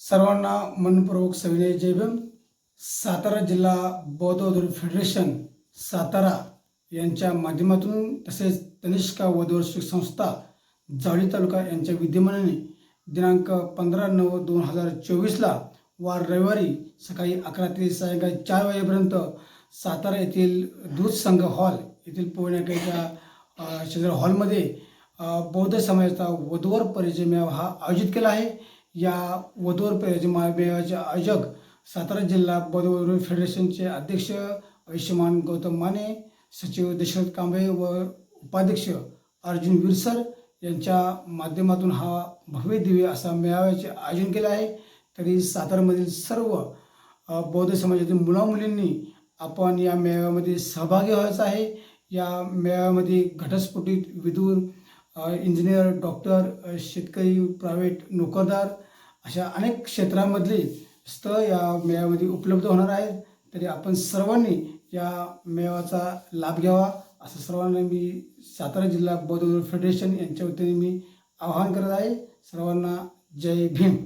सर्वांना मनपूर्वक सविनय जयभीम सातारा जिल्हा बौद्ध फेडरेशन सातारा यांच्या माध्यमातून तसेच तनिष्का वधवर्षिक संस्था जावळी तालुका यांच्या विद्यमानाने दिनांक पंधरा नऊ दोन हजार चोवीसला वार रविवारी सकाळी अकरा ते सायंकाळी चार वाजेपर्यंत सातारा येथील दूध संघ हॉल येथील पोहण्याच्या शेजार हॉलमध्ये बौद्ध समाजाचा वधवर परिचय मेळावा हा आयोजित केला आहे. या वधूवर परिचय मा- आयोजक सातारा जिल्हा बौद्ध फेडरेशनचे अध्यक्ष आयुष्यमान गौतम माने सचिव दशरथ कांबळे व उपाध्यक्ष अर्जुन विरसर यांच्या माध्यमातून हा भव्य दिव्य असा मेळाव्याचे आयोजन केले आहे. तरी सातारामधील सर्व बौद्ध समाजातील मुलामुलींनी आपण या मेळाव्यामध्ये सहभागी व्हायचं आहे. या मेळाव्यामध्ये घटस्फोटीत विदूर इंजिनियर डॉक्टर शेतकरी प्रायव्हेट नोकरदार अशा अनेक क्षेत्रांमधली स्थळ या मेळाव्यामध्ये उपलब्ध होणार आहेत. तरी आपण सर्वांनी या मेळाव्याचा लाभ घ्यावा असं सर्वांना मी सातारा जिल्हा बौद्ध फेडरेशन यांच्या वतीने मी आवाहन करत आहे. सर्वांना जय भीम.